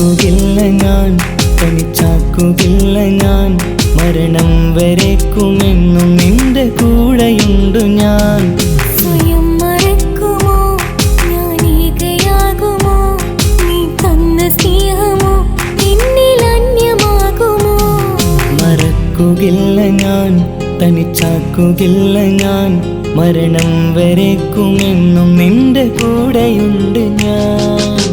മറക്കുകില്ല ഞാൻ തനിച്ചാക്കുകില്ല ഞാൻ. മരണം വരേക്കുമെന്നും നിന്റെ കൂടെയുണ്ട് ഞാൻ. ഞാൻ നീ അന്യമാകുമോ? ഞാൻ തനിച്ചാക്കുകില്ല ഞാൻ. മരണം വരേക്കുമെന്നും നിന്റെ കൂടെയുണ്ട് ഞാൻ.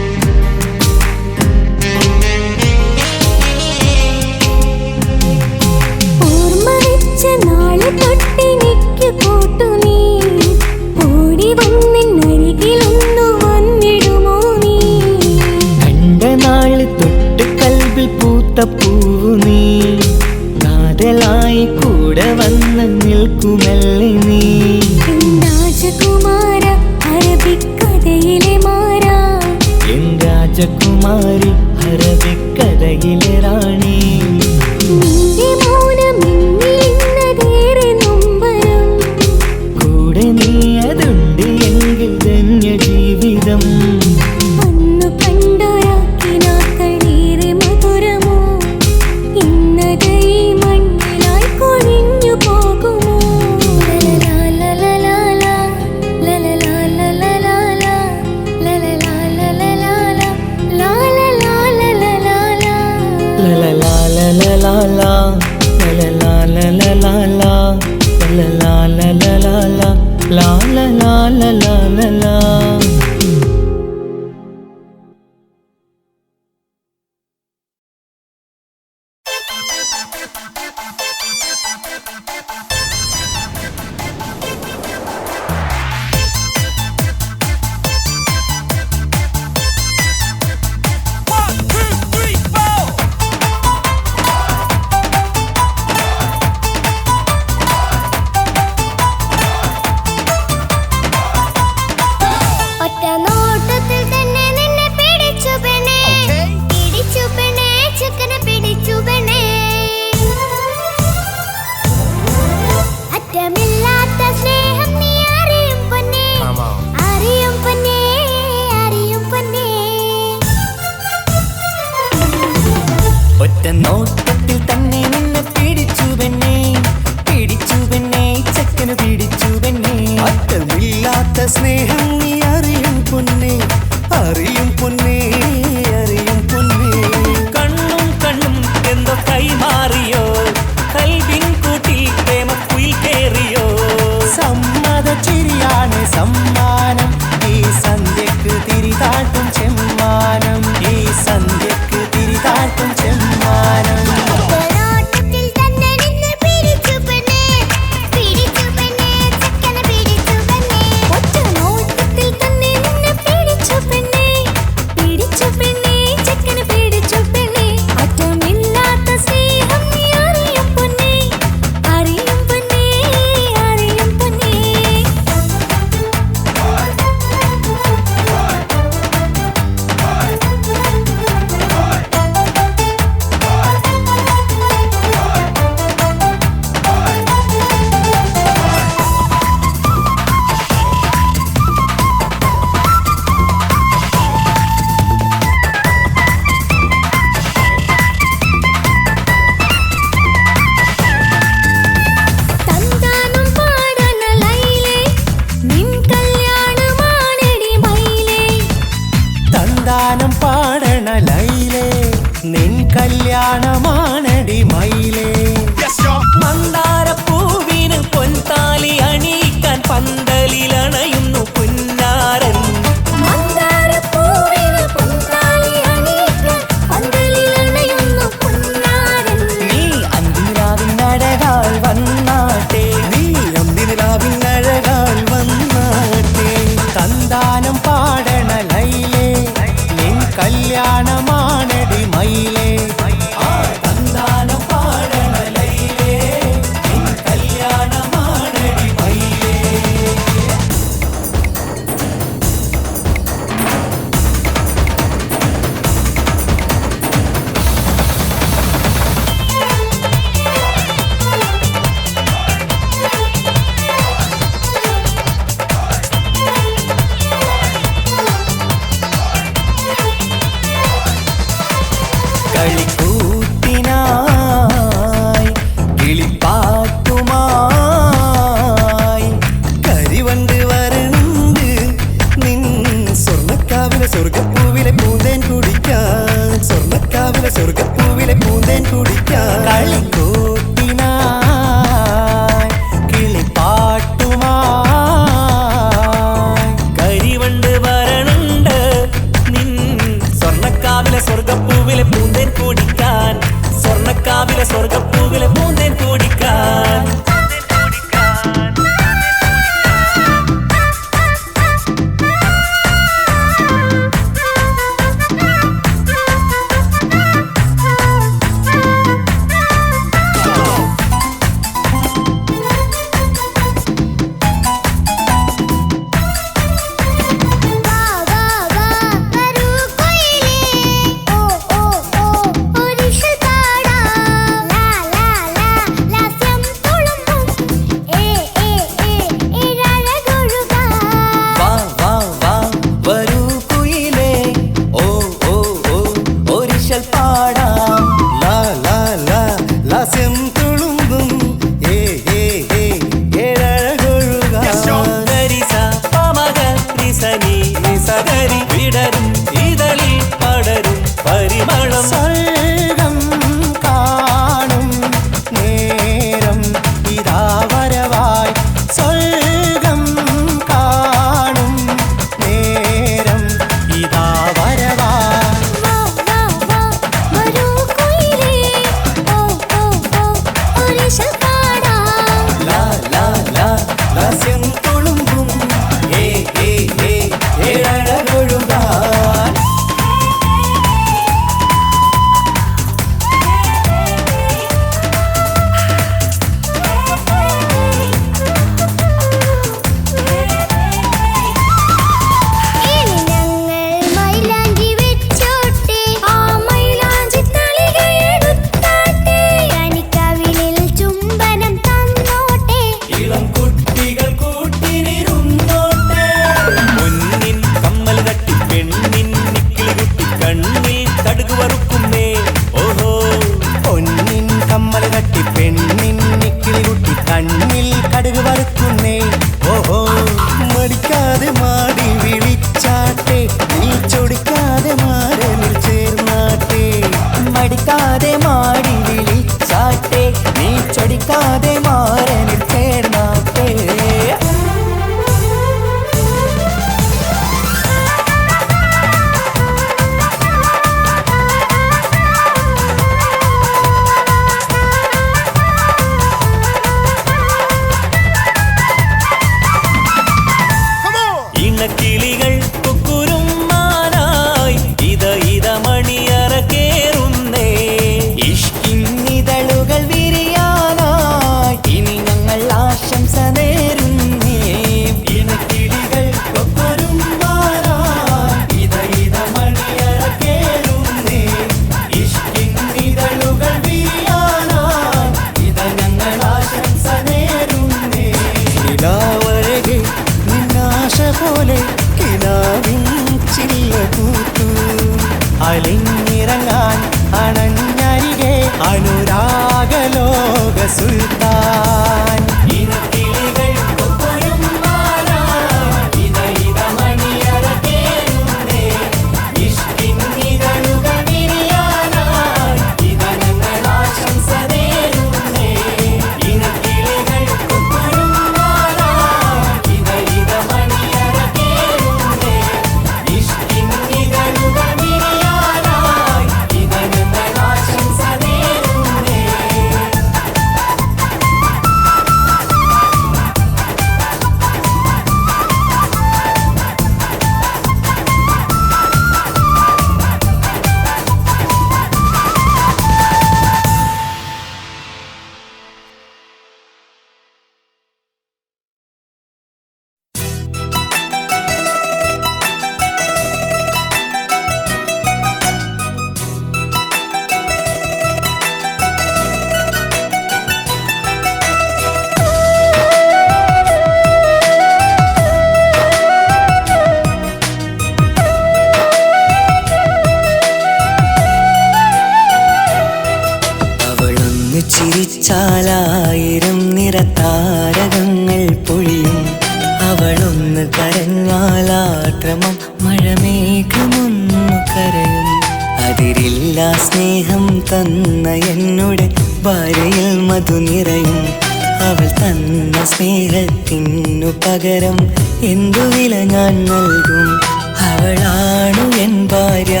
പകരം എന്തു വില ഞാൻ നൽകും? അവളാണു എൻ ഭാര്യ.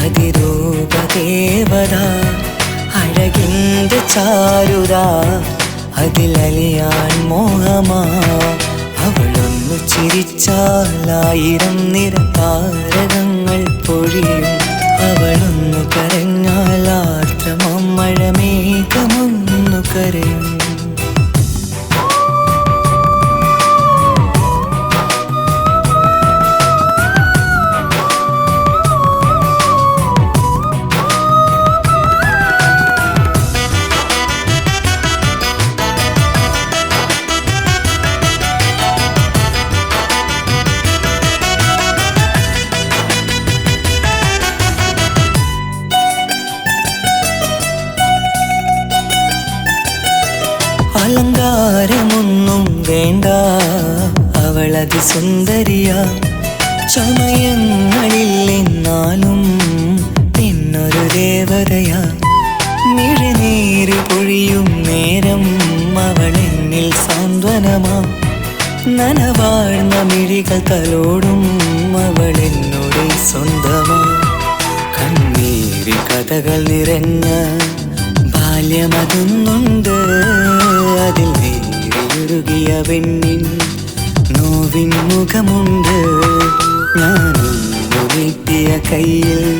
അതിരൂപദേവത അഴകിന്റെ ചാരുത. അതിലലിയാൻ മോഹമാ. അവളൊന്നു ചിരിച്ചാലായിരം നിര താരകങ്ങൾ പൊഴിയും. അവളൊന്നു കരഞ്ഞാലാർദ്രമം മഴമേഘമൊന്നു കരയും. അലങ്കാരമൊന്നും വേണ്ട. അവളതി സുന്ദരിയ. ചമയങ്ങളിൽ നിന്നാലും പിന്നൊരു ദേവതയാ. മിഴിനീര് പൊഴിയും നേരം അവളെന്നിൽ സാന്ത്വനമാ. നനവാഴ്ന്ന മിഴികൾ തലോടും അവളെന്നോട് സ്വന്തമാ. കണ്ണീര് കഥകൾ നിറഞ്ഞ ബാല്യമതൊന്നുണ്ട്. അതിൽ നേരിയുരുകിയ പെണ്ണിൻ നോവിൻ മുഖമുണ്ട്. ഞാനൊന്നു നീട്ടിയ കയ്യിൽ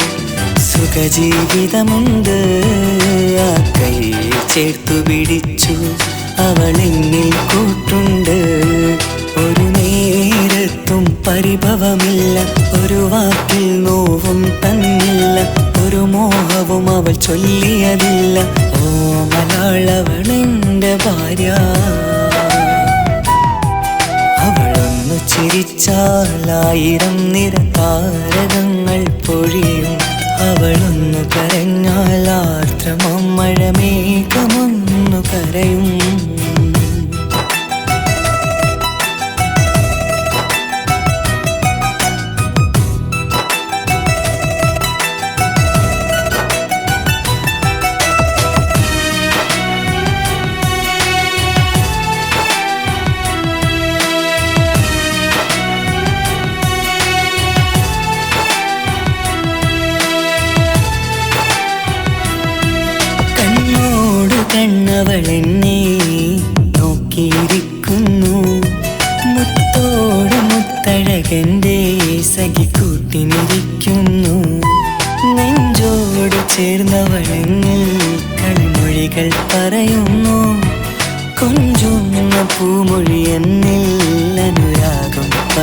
സുഖജീവിതമുണ്ട്. ആ കൈ ചേർത്തു പിടിച്ചു അവളെന്നിൽ കൂട്ടുണ്ട്. ഒരു നേരത്തും പരിഭവമില്ല. ഒരു വാക്കിൽ നോവും തന്നില്ല. ഒരു മോഹവും അവൾ ചൊല്ലിയതില്ല. ഓ മലയാളവളെന്റെ ഭാര്യ. അവളൊന്നു ചിരിച്ചാലായിരം നിര താരകങ്ങൾ പൊഴിയും. അവളൊന്നു കരഞ്ഞാലാർദ്രമം മഴമേഘമൊന്നു കരയും.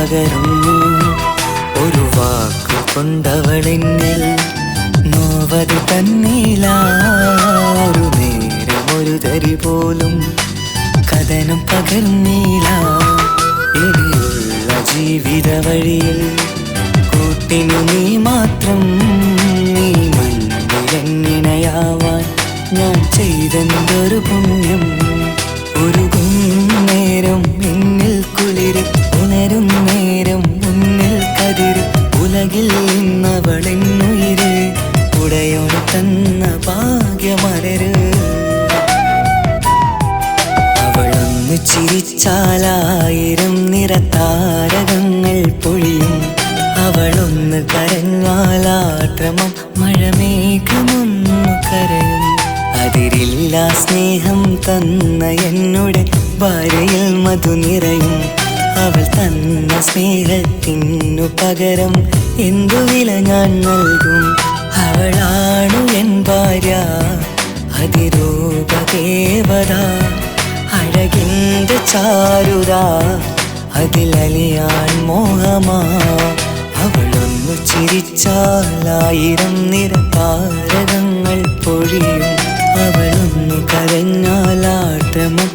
അനുരാഗം ഒരു വാക്കു കൊണ്ടവളെന്നിൽ നോവത് തന്നീല ഒരു നേരം ഒരു തരി പോലും കഥനം പകർന്നീല ഇനിയുള്ള ജീവിത വഴിയിൽ കൂട്ടിനു നീ മാത്രം നീ മണ്ണിലെങ്ങിണയാവാൻ ഞാൻ ചെയ്തെന്തൊരു പുണ്യം ഒരുകും ഉണരും നേരം മുന്നിൽ കതിര്. ഉലകിൽ നിന്നവളെന്നുയിര്. ഉടയോട് തന്ന ഭാഗ്യമലര്. അവളൊന്ന് ചിരിച്ചാലായിരം നിറത്താരകങ്ങൾ പൊഴിയും. അവളൊന്ന് കരഞ്ഞാലാക്രമം മഴമേഘമൊന്നു കരയും. അതിരില്ല സ്നേഹം തന്ന എന്നോട് ഭാര്യയിൽ മധു നിറയും. അവൾ തന്ന സ്നേഹത്തിനു പകരം എന്തു വില ഞാൻ നൽകും? അവളാണു എൻ ഭാര്യ അതിരൂപദേവത. അഴകിന്റെ ചാരുത അതിലലിയാൻ മോഹമാ. അവളൊന്നു ചിരിച്ചാലായിരം നിര താരകങ്ങൾ പൊഴിയും. അവളൊന്നു കരഞ്ഞാലാട്ടമം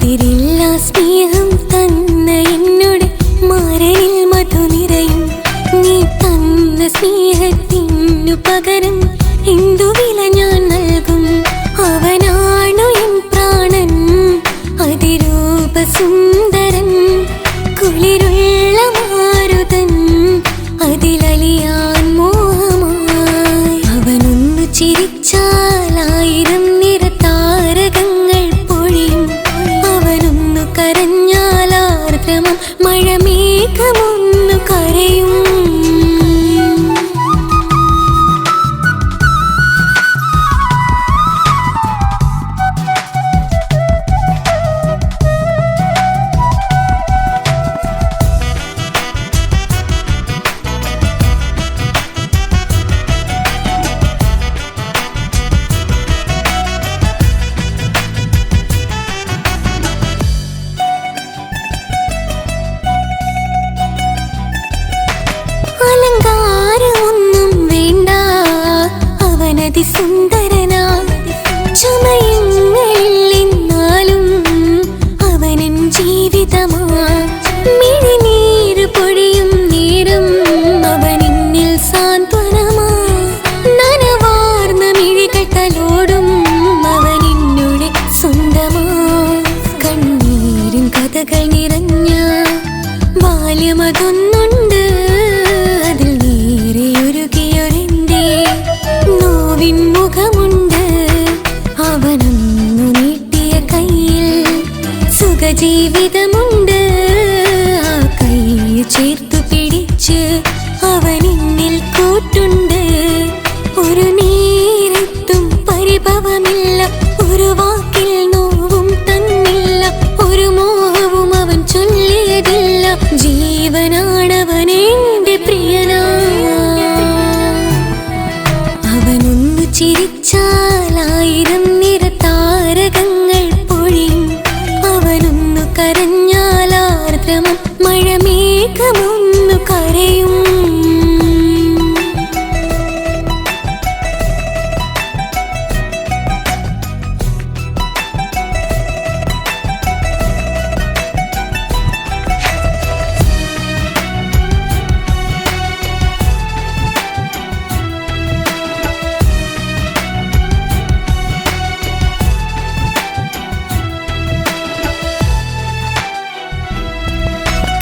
diría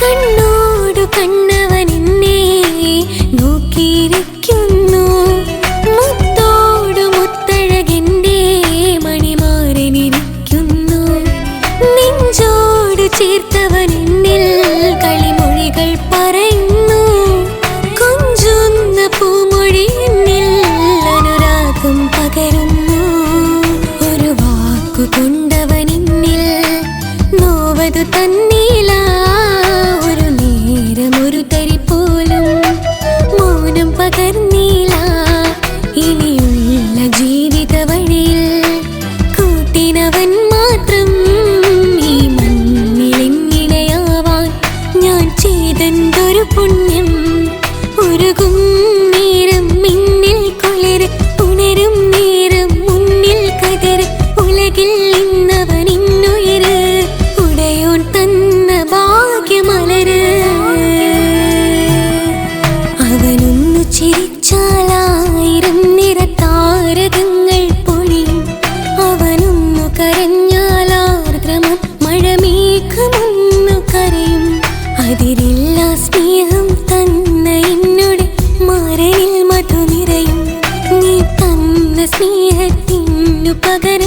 കണ്ണോടു കണ്ണവൻ പകരം